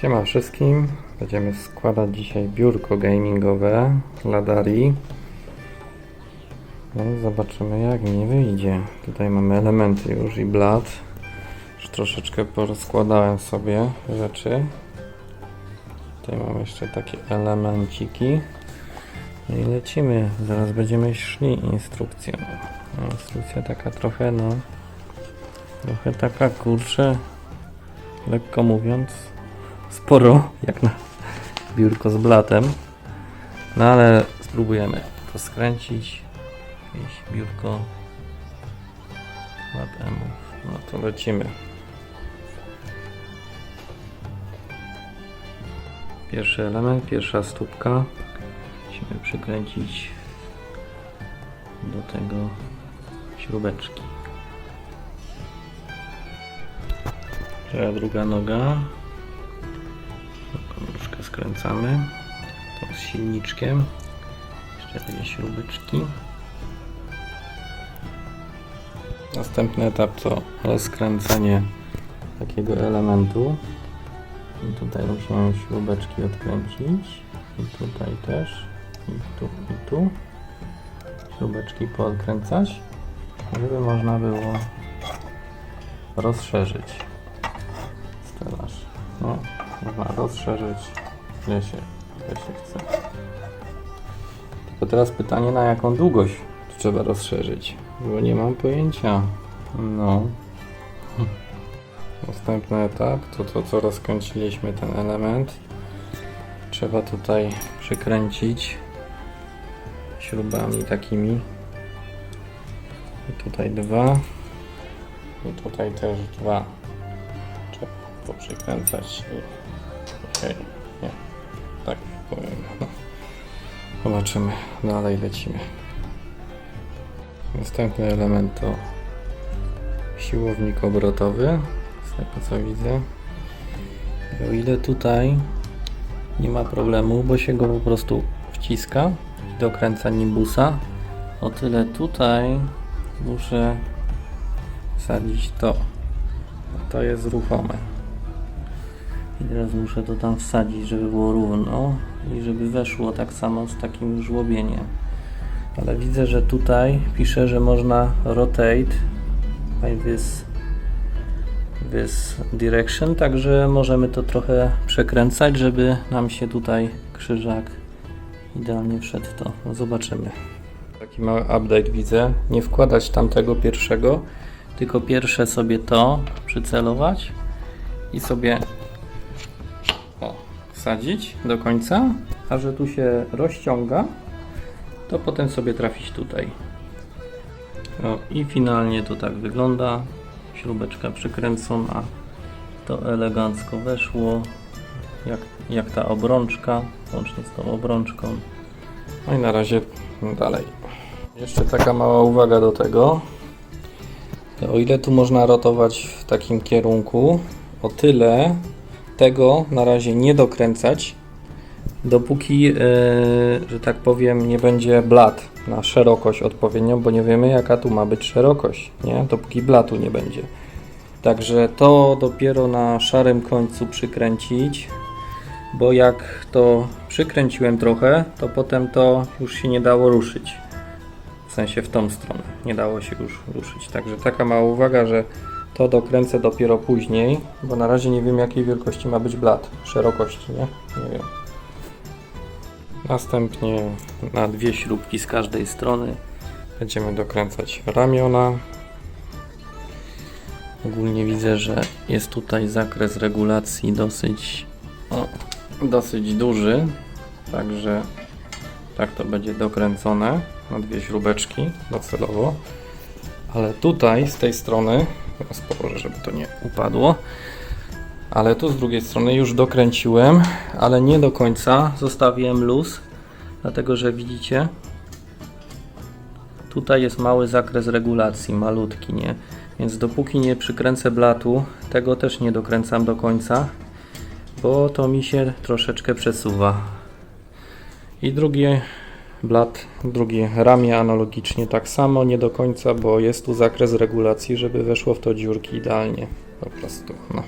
Siema wszystkim. Będziemy składać dzisiaj biurko gamingowe Ladari. No i zobaczymy jak mi wyjdzie. Tutaj mamy elementy już i blat. Już troszeczkę porozkładałem sobie rzeczy. Tutaj mamy jeszcze takie elemenciki. No i lecimy. Zaraz będziemy szli instrukcją. No, Instrukcja taka trochę no... Trochę taka kurczę... Lekko mówiąc sporo, jak na biurko z blatem. No ale spróbujemy to skręcić. Jakieś biurko blatemów. No to lecimy. Pierwszy element, pierwsza stópka. Musimy przykręcić do tego śrubeczki. Teraz druga noga. Skręcamy. To z silniczkiem. Jeszcze dwie śrubeczki. Następny etap to rozkręcenie takiego elementu. I tutaj musimy śrubeczki odkręcić. I tutaj też. I tu, i tu. Śrubeczki poodkręcać, żeby można było rozszerzyć stelaż. No, można rozszerzyć ile się, ile się chce. Tylko teraz pytanie na jaką długość trzeba rozszerzyć, bo nie mam pojęcia. No. Następny etap to to, co rozkręciliśmy ten element. Trzeba tutaj przykręcić śrubami takimi. I tutaj dwa. I tutaj też dwa. Trzeba to przykręcać. i- Okej, nie. Powiem. Zobaczymy. Dalej lecimy. Następny element to siłownik obrotowy. Z tego co widzę. O ile tutaj nie ma problemu, bo się go po prostu wciska i dokręca nimbusa, o tyle tutaj muszę wsadzić to. To jest ruchome. I teraz muszę to tam wsadzić, żeby było równo i żeby weszło tak samo z takim żłobieniem. Ale widzę, że tutaj pisze, że można rotate by this, this direction, także możemy to trochę przekręcać, żeby nam się tutaj krzyżak idealnie wszedł w to. No zobaczymy. Taki mały update widzę. Nie wkładać tamtego pierwszego, tylko pierwsze sobie to przycelować i sobie wsadzić do końca, a że tu się rozciąga, to potem sobie trafić tutaj. O, I finalnie to tak wygląda. Śrubeczka przykręcona. To elegancko weszło. Jak, jak ta obrączka, łącznie z tą obrączką. No i na razie dalej. Jeszcze taka mała uwaga do tego. O ile tu można rotować w takim kierunku, o tyle tego na razie nie dokręcać, dopóki, yy, że tak powiem, nie będzie blat na szerokość odpowiednią, bo nie wiemy jaka tu ma być szerokość, nie? Dopóki blatu nie będzie. Także to dopiero na szarym końcu przykręcić, bo jak to przykręciłem trochę, to potem to już się nie dało ruszyć. W sensie w tą stronę. Nie dało się już ruszyć. Także taka mała uwaga, że to dokręcę dopiero później, bo na razie nie wiem jakiej wielkości ma być blat. Szerokości, nie? Nie wiem. Następnie na dwie śrubki z każdej strony będziemy dokręcać ramiona. Ogólnie widzę, że jest tutaj zakres regulacji dosyć, o, dosyć duży, także tak to będzie dokręcone na dwie śrubeczki docelowo. Ale tutaj z tej strony, teraz położę, żeby to nie upadło, ale tu z drugiej strony już dokręciłem, ale nie do końca. Zostawiłem luz, dlatego że widzicie, tutaj jest mały zakres regulacji, malutki, nie? Więc dopóki nie przykręcę blatu, tego też nie dokręcam do końca, bo to mi się troszeczkę przesuwa. I drugie blat, drugie ramię analogicznie tak samo, nie do końca, bo jest tu zakres regulacji, żeby weszło w to dziurki idealnie. Po prostu, no.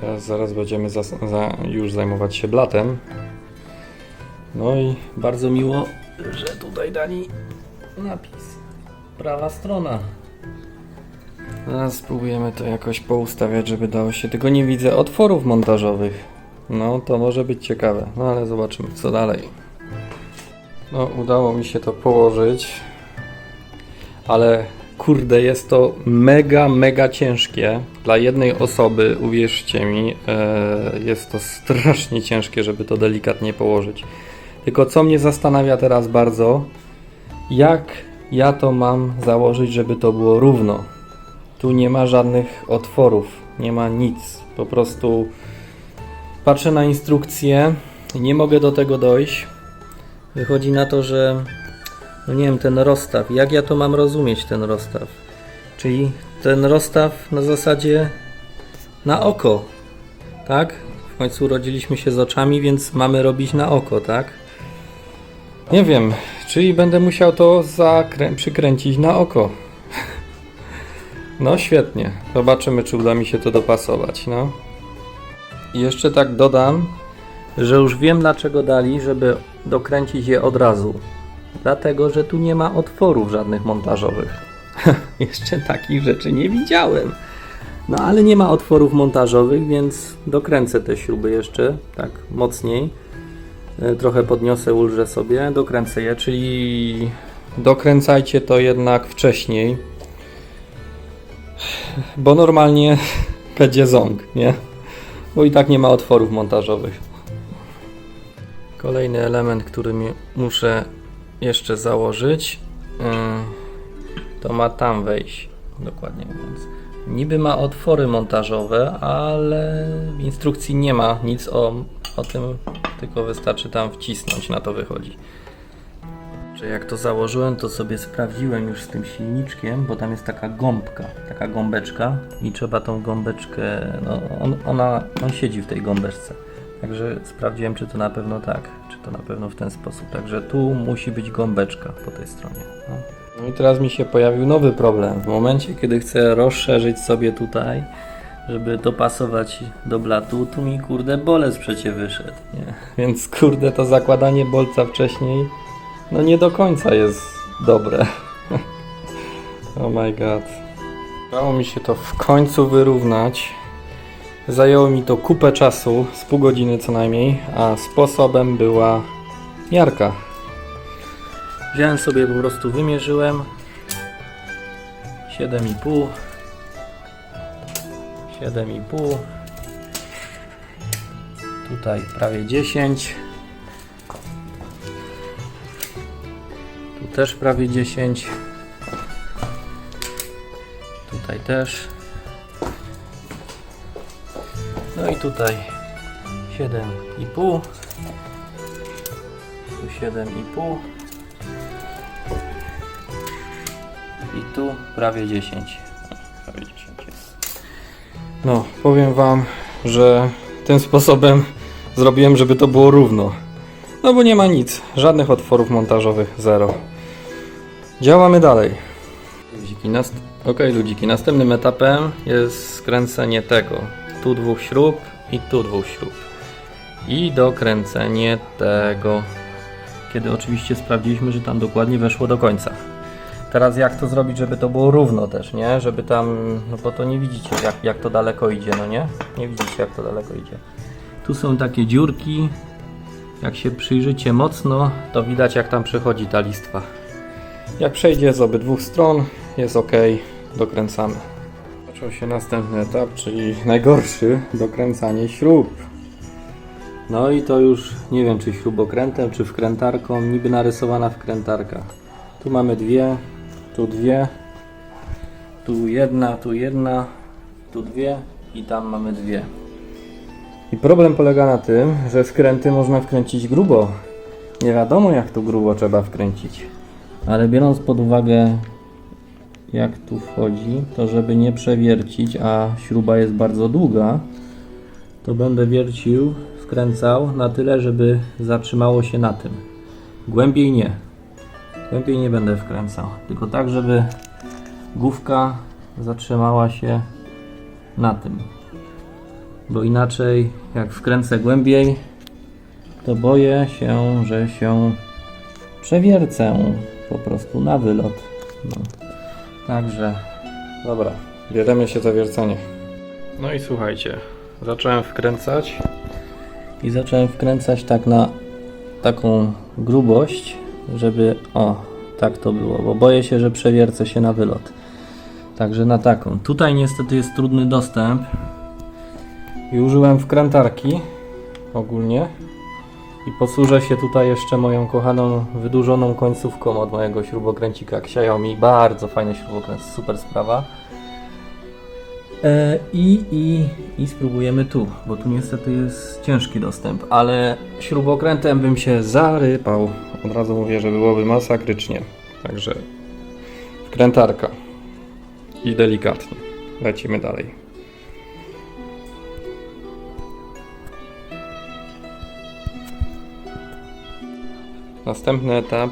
Teraz zaraz będziemy zas- za, już zajmować się blatem. No i bardzo miło, że tutaj dali napis. Prawa strona. Zaraz spróbujemy to jakoś poustawiać, żeby dało się. Tylko nie widzę otworów montażowych. No to może być ciekawe. No ale zobaczymy co dalej. No udało mi się to położyć. Ale kurde, jest to mega, mega ciężkie. Dla jednej osoby, uwierzcie mi, e, jest to strasznie ciężkie, żeby to delikatnie położyć. Tylko co mnie zastanawia teraz bardzo, jak ja to mam założyć, żeby to było równo. Tu nie ma żadnych otworów, nie ma nic. Po prostu patrzę na instrukcję nie mogę do tego dojść. Wychodzi na to, że no nie wiem, ten rozstaw, jak ja to mam rozumieć, ten rozstaw? Czyli ten rozstaw na zasadzie na oko, tak? W końcu urodziliśmy się z oczami, więc mamy robić na oko, tak? Nie wiem, czyli będę musiał to przykręcić na oko. No świetnie, zobaczymy, czy uda mi się to dopasować, no. I jeszcze tak dodam, że już wiem dlaczego dali, żeby dokręcić je od razu. Dlatego, że tu nie ma otworów żadnych montażowych. Jeszcze takich rzeczy nie widziałem. No ale nie ma otworów montażowych, więc dokręcę te śruby jeszcze tak mocniej. E, Trochę podniosę, ulżę sobie, dokręcę je, czyli dokręcajcie to jednak wcześniej. Bo normalnie będzie ząg, nie? Bo i tak nie ma otworów montażowych. Kolejny element, który muszę jeszcze założyć, yy, to ma tam wejść, dokładnie mówiąc. Niby ma otwory montażowe, ale w instrukcji nie ma nic o, o tym, tylko wystarczy tam wcisnąć, na to wychodzi. Że jak to założyłem, to sobie sprawdziłem już z tym silniczkiem, bo tam jest taka gąbka, taka gąbeczka i trzeba tą gąbeczkę, no on, ona, on siedzi w tej gąbeczce. Także sprawdziłem, czy to na pewno tak, czy to na pewno w ten sposób. Także tu musi być gąbeczka po tej stronie. No. No i teraz mi się pojawił nowy problem. W momencie, kiedy chcę rozszerzyć sobie tutaj, żeby dopasować do blatu, tu mi kurde bolec przecie wyszedł. Nie? Więc kurde to zakładanie bolca wcześniej, no nie do końca jest dobre. oh my god. Udało mi się to w końcu wyrównać. Zajęło mi to kupę czasu, z pół godziny co najmniej, a sposobem była miarka. Wziąłem sobie po prostu, wymierzyłem. 7,5 7,5 Tutaj prawie 10 Tu też prawie 10 Tutaj też no i tutaj 7,5 Tu 7,5 I tu prawie 10 Prawie 10 jest. No, powiem wam, że tym sposobem zrobiłem, żeby to było równo. No bo nie ma nic, żadnych otworów montażowych, zero. Działamy dalej. Ludziki, nast... ok ludziki, następnym etapem jest skręcenie tego tu dwóch śrub i tu dwóch śrub. I dokręcenie tego. Kiedy oczywiście sprawdziliśmy, że tam dokładnie weszło do końca. Teraz jak to zrobić, żeby to było równo też, nie? Żeby tam, no bo to nie widzicie jak, jak to daleko idzie, no nie? Nie widzicie jak to daleko idzie. Tu są takie dziurki. Jak się przyjrzycie mocno, to widać jak tam przechodzi ta listwa. Jak przejdzie z obydwu stron, jest ok, dokręcamy. Zaczął się następny etap, czyli najgorszy, dokręcanie śrub. No i to już nie wiem, czy śrubokrętem, czy wkrętarką, niby narysowana wkrętarka. Tu mamy dwie, tu dwie, tu jedna, tu jedna, tu dwie i tam mamy dwie. I problem polega na tym, że skręty można wkręcić grubo. Nie wiadomo jak tu grubo trzeba wkręcić. Ale biorąc pod uwagę jak tu wchodzi, to żeby nie przewiercić, a śruba jest bardzo długa, to będę wiercił, skręcał na tyle, żeby zatrzymało się na tym. Głębiej nie. Głębiej nie będę wkręcał, tylko tak, żeby główka zatrzymała się na tym. bo inaczej jak wkręcę głębiej, to boję się, że się przewiercę po prostu na wylot. No. Także, dobra, bierzemy się za wiercenie. No i słuchajcie, zacząłem wkręcać i zacząłem wkręcać tak na taką grubość, żeby o, tak to było, bo boję się, że przewiercę się na wylot. Także na taką. Tutaj niestety jest trudny dostęp. I użyłem wkrętarki ogólnie. I posłużę się tutaj jeszcze moją kochaną, wydłużoną końcówką od mojego śrubokręcika Xiaomi. Bardzo fajny śrubokręt, super sprawa. E, i, i, I spróbujemy tu, bo tu niestety jest ciężki dostęp, ale śrubokrętem bym się zarypał. Od razu mówię, że byłoby masakrycznie. Także wkrętarka. I delikatnie. Lecimy dalej. Następny etap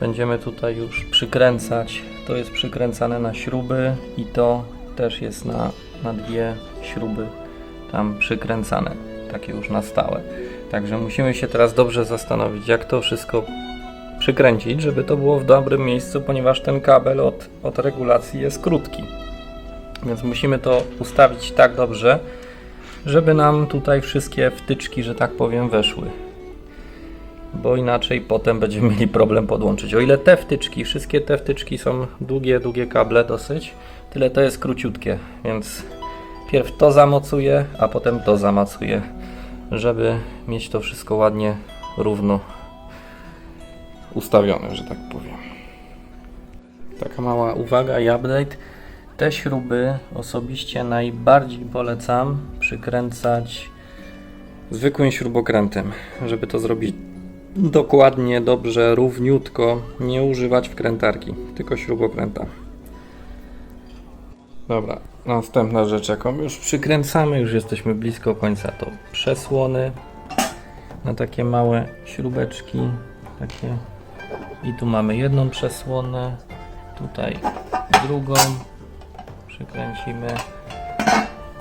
będziemy tutaj już przykręcać. To jest przykręcane na śruby i to też jest na, na dwie śruby tam przykręcane, takie już na stałe. Także musimy się teraz dobrze zastanowić, jak to wszystko przykręcić, żeby to było w dobrym miejscu, ponieważ ten kabel od, od regulacji jest krótki. Więc musimy to ustawić tak dobrze, żeby nam tutaj wszystkie wtyczki, że tak powiem, weszły. Bo inaczej potem będziemy mieli problem podłączyć. O ile te wtyczki, wszystkie te wtyczki są długie, długie kable dosyć, tyle to jest króciutkie, więc pierw to zamocuję, a potem to zamacuję, żeby mieć to wszystko ładnie, równo ustawione, że tak powiem. Taka mała uwaga i update. Te śruby osobiście najbardziej polecam przykręcać zwykłym śrubokrętem, żeby to zrobić dokładnie, dobrze, równiutko, nie używać wkrętarki, tylko śrubokręta. Dobra, następna rzecz, jaką już przykręcamy, już jesteśmy blisko końca, to przesłony na takie małe śrubeczki, takie i tu mamy jedną przesłonę, tutaj drugą, przykręcimy.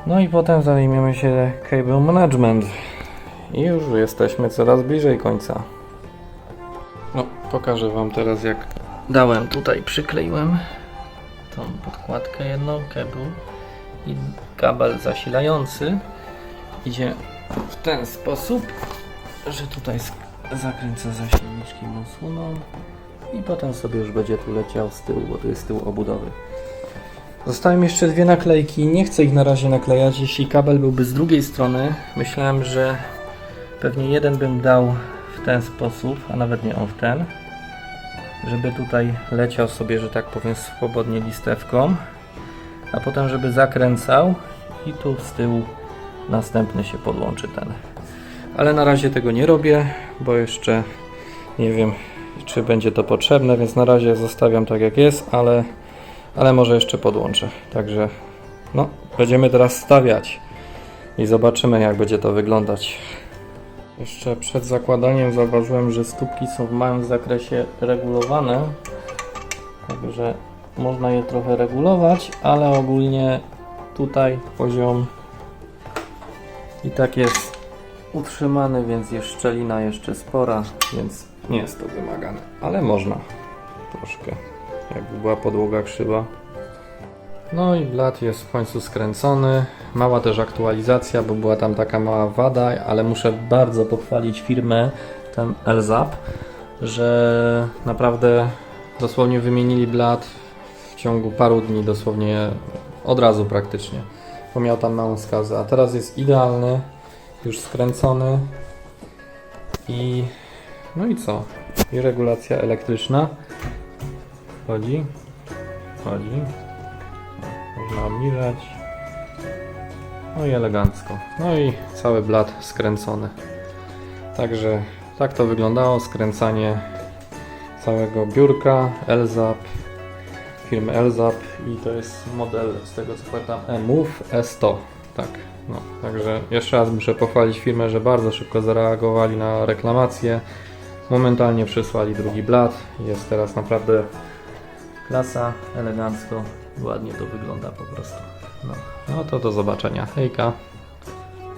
No i potem zajmiemy się cable management. I już jesteśmy coraz bliżej końca. Pokażę Wam teraz jak dałem tutaj, przykleiłem tą podkładkę jedną, cable i kabel zasilający. Idzie w ten sposób, że tutaj zakręcę za silniczkiem osłoną i potem sobie już będzie tu leciał z tyłu, bo tu jest tył obudowy. Zostały jeszcze dwie naklejki, nie chcę ich na razie naklejać, jeśli kabel byłby z drugiej strony, myślałem, że pewnie jeden bym dał w ten sposób, a nawet nie on w ten, żeby tutaj leciał sobie, że tak powiem, swobodnie listewką, a potem żeby zakręcał i tu z tyłu następny się podłączy ten. Ale na razie tego nie robię, bo jeszcze nie wiem, czy będzie to potrzebne, więc na razie zostawiam tak jak jest, ale, ale może jeszcze podłączę. Także no, będziemy teraz stawiać i zobaczymy jak będzie to wyglądać. Jeszcze przed zakładaniem zauważyłem, że stópki są w małym zakresie regulowane, także można je trochę regulować, ale ogólnie tutaj poziom i tak jest utrzymany, więc jest szczelina jeszcze spora, więc nie jest to wymagane, ale można troszkę, jakby była podłoga krzywa. No i blat jest w końcu skręcony. Mała też aktualizacja, bo była tam taka mała wada, ale muszę bardzo pochwalić firmę, ten Elzap, że naprawdę dosłownie wymienili blat w ciągu paru dni, dosłownie od razu praktycznie, bo miał tam małą skazę. A teraz jest idealny, już skręcony i no i co? I regulacja elektryczna. Chodzi, chodzi. Można obniżać. No i elegancko. No i cały blat skręcony. Także tak to wyglądało, skręcanie całego biurka Elzap, firmy Elzap i to jest model z tego co pamiętam eMove E100. Tak, no. Także jeszcze raz muszę pochwalić firmę, że bardzo szybko zareagowali na reklamację. Momentalnie przysłali drugi blat. Jest teraz naprawdę klasa, elegancko, ładnie to wygląda po prostu. No, no to do zobaczenia. Hejka.